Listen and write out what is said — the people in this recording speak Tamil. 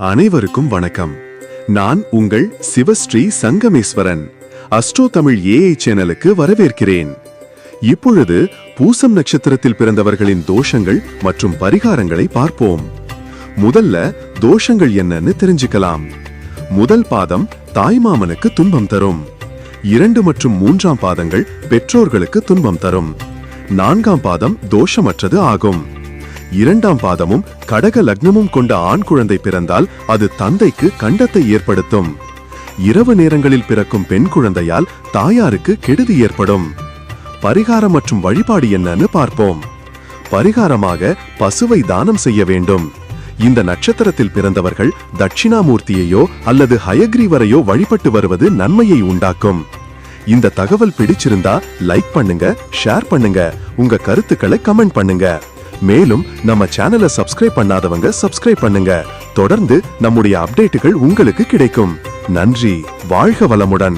அனைவருக்கும் வணக்கம். நான் உங்கள் சிவஸ்ரீ சங்கமேஸ்வரன். அஸ்ட்ரோ தமிழ் ஏஐ சேனலுக்கு வரவேற்கிறேன். இப்பொழுது பூசம் நட்சத்திரத்தில் பிறந்தவர்களின் தோஷங்கள் மற்றும் பரிகாரங்களை பார்ப்போம். முதல்ல தோஷங்கள் என்னன்னு தெரிஞ்சுக்கலாம். முதல் பாதம் தாய்மாமனுக்கு துன்பம் தரும். இரண்டு மற்றும் மூன்றாம் பாதங்கள் பெற்றோர்களுக்கு துன்பம் தரும். நான்காம் பாதம் தோஷமற்றது ஆகும். இரண்டாம் பாதமும் கடக லக்னமும் கொண்ட ஆண் குழந்தை பிறந்தால் அது தந்தைக்கு கண்டத்தை ஏற்படுத்தும். இரவு நேரங்களில் பிறக்கும் பெண் குழந்தையால் தாயாருக்கு கெடுதி ஏற்படும். பரிகாரம் மற்றும் வழிபாடு என்னன்னு பார்ப்போம். பரிகாரமாக பசுவை தானம் செய்ய வேண்டும். இந்த நட்சத்திரத்தில் பிறந்தவர்கள் தட்சிணாமூர்த்தியையோ அல்லது ஹயக்ரீவரையோ வழிபட்டு வருவது நன்மையை உண்டாக்கும். இந்த தகவல் பிடிச்சிருந்தா லைக் பண்ணுங்க ஷேர் பண்ணுங்க உங்க கருத்துக்களை கமெண்ட் பண்ணுங்க. மேலும் நம்ம சேனலை சப்ஸ்கிரைப் பண்ணாதவங்க சப்ஸ்கிரைப் பண்ணுங்க. தொடர்ந்து நம்முடைய அப்டேட்டுகள் உங்களுக்கு கிடைக்கும். நன்றி. வாழ்க வளமுடன்.